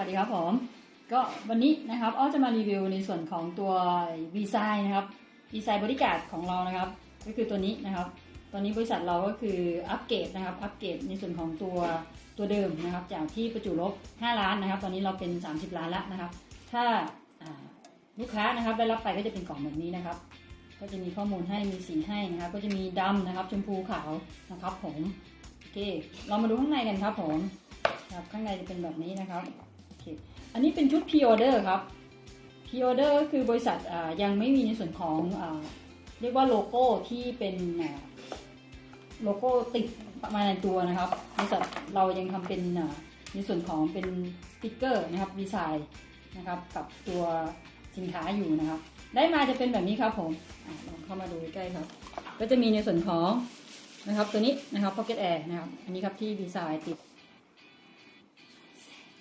วัสดีครับผม ก็วันนี้นะครับอ้อจะมารีวิวในส่วนของตัววีไซนะครับวีไซบริการของเรานะครับ ก็คือตัวนี้นะครับ ตอนนี้บริษัทเราก็คืออัปเกรดนะครับ อัปเกรดในส่วนของตัวตัวเดิมนะครับ จากที่ประจุลบ 5 ล้านนะครับ ตอนนี้เราเป็น 30 ล้านแล้วนะครับ ถ้าลูกค้านะครับได้รับไปก็จะเป็นกล่องแบบนี้นะครับ ก็จะมีข้อมูลให้มีสีให้นะครับ ก็จะมีดำนะครับ ชมพูขาวนะครับผม โอเค เรามาดูข้างในกันครับผมครับข้างในจะเป็นแบบนี้นะครับ เคอันนี้เป็นชุด pre-order ครับ pre-order ก็คือบริษัทยังไม่มีในส่วนของอเรียกว่าโลโก้ที่เป็นโลโก้ติดมาในตัวนะครับบริษัทเรายังทำเป็นในส่วนของเป็นสติกเกอร์นะครับดีไซน์นะครับกับตัวสินค้าอยู่นะครับ ได้มาจะเป็นแบบนี้ครับผมอลองเข้ามาดูใกล้ครับ ก็จะมีในส่วนของนะครับตัวนี้นะครับ Pocket Air นะครับ อันนี้ครับที่ดีไซน์ติด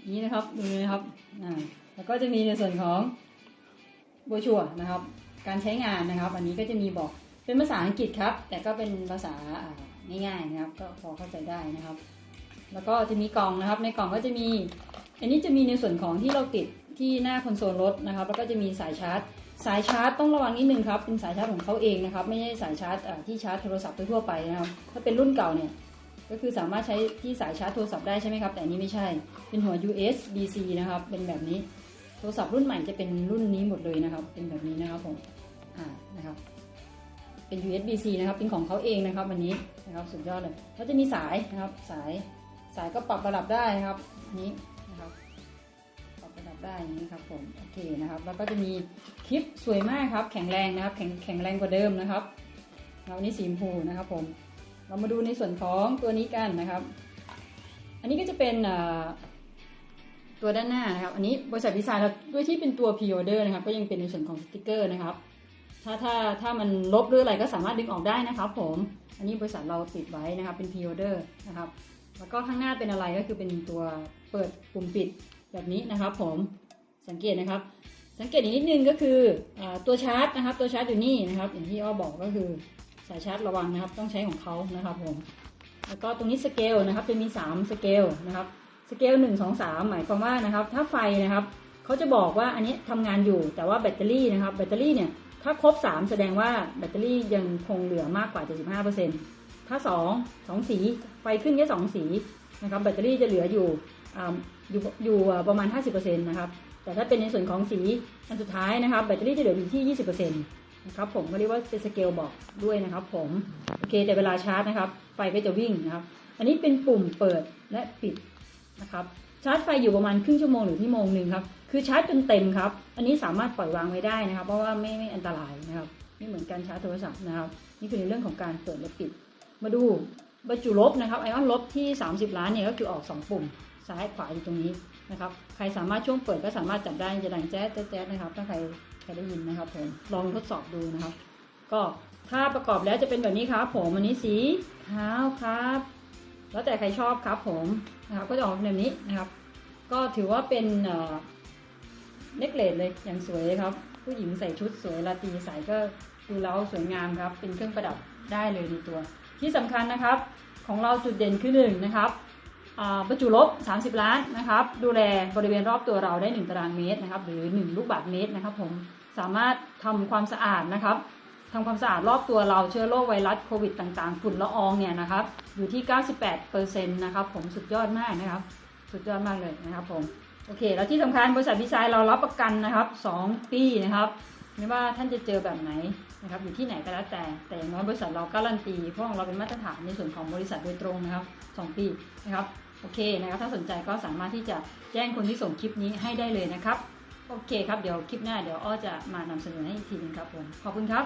นี้นะครับดูนะครับอ่าแล้วก็จะมีในส่วนของโบชัวนะครับ การใช้งานนะครับ อันนี้ก็จะมีบอกเป็นภาษาอังกฤษครับ แต่ก็เป็นภาษาอ่าง่ายๆนะครับ ก็พอเข้าใจได้นะครับ แล้วก็จะมีกล่องนะครับ ในกล่องก็จะมี อันนี้จะมีในส่วนของที่เราติดที่หน้าคอนโซลรถนะครับ แล้วก็จะมีสายชาร์จ สายชาร์จต้องระวังนิดนึงครับ เป็นสายชาร์จของเขาเองนะครับ ไม่ใช่สายชาร์จอ่าที่ชาร์จโทรศัพท์ทั่วไปนะครับ ถ้าเป็นรุ่นเก่าเนี่ย ก็คือสามารถใช้ที่สายชาร์จโทรศัพท์ได้ใช่ไหมครับ แต่นี้ไม่ใช่ เป็นหัว USB-C นะครับ เป็นแบบนี้ โทรศัพท์รุ่นใหม่จะเป็นรุ่นนี้หมดเลยนะครับ เป็นแบบนี้นะครับผมอ่านะครับ เป็น USB-C นะครับ เป็นของเขาเองนะครับวันนี้นะครับ สุดยอดเลยเขาจะมีสายนะครับ สาย สายก็ปรับระดับได้นะครับ นี้นะครับปรับระดับได้นี้ครับผมโอเคนะครับแล้วก็จะมีคลิปสวยมากครับ แข็งแรงนะครับ แข็งแข็งแรงกว่าเดิมนะครับเรานี่สีชมพูนะครับผม เรามาดูในส่วนของตัวนี้กันนะครับ อันนี้ก็จะเป็นตัวด้านหน้านะครับ อันนี้บริษัทดีไซน์เราด้วยที่เป็นตัว p ีออเดอร์นะครับ ก็ยังเป็นในส่วนของสติกเกอร์นะครับ ถ้าถ้าถ้ามันลบหรืออะไรก็สามารถดึงออกได้นะครับผม อันนี้บริษัทเราติดไว้นะครับ เป็น p ีออเดอร์นะครับ แล้วก็ข้างหน้าเป็นอะไรก็คือเป็นตัวเปิดปุ่มปิดแบบนี้นะครับ ผม สังเกตนะครับ สังเกตอีกนิดนึงก็คืออตัวชาร์จนะครับ ตัวชาร์จอยู่นี่นะครับ อย่างที่อ้อบอกก็คือ สายชาร์จระวังนะครับ ต้องใช้ของเขานะครับผม แล้วก็ตรงนี้สเกลนะครับ จะมี 3 สเกลนะครับ สเกล1 2 3 หมายความว่านะครับ ถ้าไฟนะครับเขาจะบอกว่าอันนี้ทำงานอยู่ แต่ว่าแบตเตอรี่นะครับ แบตเตอรี่เนี่ย ถ้าครบ 3 แสดงว่าแบตเตอรี่ยังคงเหลือมากกว่า 75%ถ้า 2 2 สี ไฟขึ้นแค่2สีนะครับ แบตเตอรี่จะเหลืออยู่อ่าอยู่อยู่ประมาณ 50%นะครับ แต่ถ้าเป็นในส่วนของสีอันสุดท้ายนะครับ แบตเตอรี่จะเหลืออยู่ที่ 20% นะครับผมก็เรียกว่าเป็นสเกลบอกด้วยนะครับผมโอเคแต่เวลาชาร์จนะครับไฟก็จะวิ่งนะครับ อันนี้เป็นปุ่มเปิดและปิดนะครับชาร์จไฟอยู่ประมาณครึ่งชั่วโมงหรือที่โมงหนึ่งครับคือชาร์จจนเต็มครับ อันนี้สามารถปล่อยวางไว้ได้นะครับ เพราะว่าไม่ไม่อันตรายนะครับไม่เหมือนการชาร์จโทรศัพท์นะครับ นี่คือในเรื่องของการเปิดและปิด มาดูบรรจุลบนะครับไอออนลบที่ 30 ล้านเนี่ยก็คือออก 2 ปุ่มซ้ายขวาอยู่ตรงนี้ นะครับใครสามารถช่วงเปิดก็สามารถจับได้จะดังแจ๊ดแจ๊ดนะครับ ถ้าใครใครได้ยินนะครับผมลองทดสอบดูนะครับ ก็ถ้าประกอบแล้วจะเป็นแบบนี้ครับ ผมอันนี้สีขาวครับ แล้วแต่ใครชอบครับผมนะครับก็จะออกแบบนี้นะครับ ก็ถือว่าเป็นเน็กเลสเลยอย่างสวยเลยครับ ผู้หญิงใส่ชุดสวยราตรีใส่ก็ดูแล้วสวยงามครับ เป็นเครื่องประดับได้เลยในตัว ที่สำคัญนะครับ ของเราจุดเด่นคือหนึ่งนะครับ บรรจุลบ 30 ล้านนะครับ ดูแลบริเวณรอบตัวเราได้ 1 ตารางเมตรนะครับ หรือ 1 ลูกบาศก์เมตรนะครับผมสามารถทำความสะอาดนะครับทำความสะอาดรอบตัวเราเชื้อโรคไวรัสโควิดต่างๆ ฝุ่นละอองเนี่ยนะครับ อยู่ที่ 98%นะครับผมสุดยอดมากนะครับ สุดยอดมากเลยนะครับผมโอเค แล้วที่สำคัญบริษัทดีไซน์เรารับประกันนะครับ 2 ปีนะครับไม่ว่าท่านจะเจอแบบไหนนะครับอยู่ที่ไหนก็แล้วแต่ แต่อย่างน้อยบริษัทเราการันตีเพราะของเราเป็นมาตรฐานในส่วนของบริษัทโดยตรงนะครับ 2 ปีนะครับ โอเคนะครับถ้าสนใจก็สามารถที่จะแจ้งคนที่ส่งคลิปนี้ให้ได้เลยนะครับ โอเคครับ เดี๋ยวคลิปหน้าเดี๋ยวอ้อจะมานำเสนอให้อีกทีหนึงครับผม ขอบคุณครับ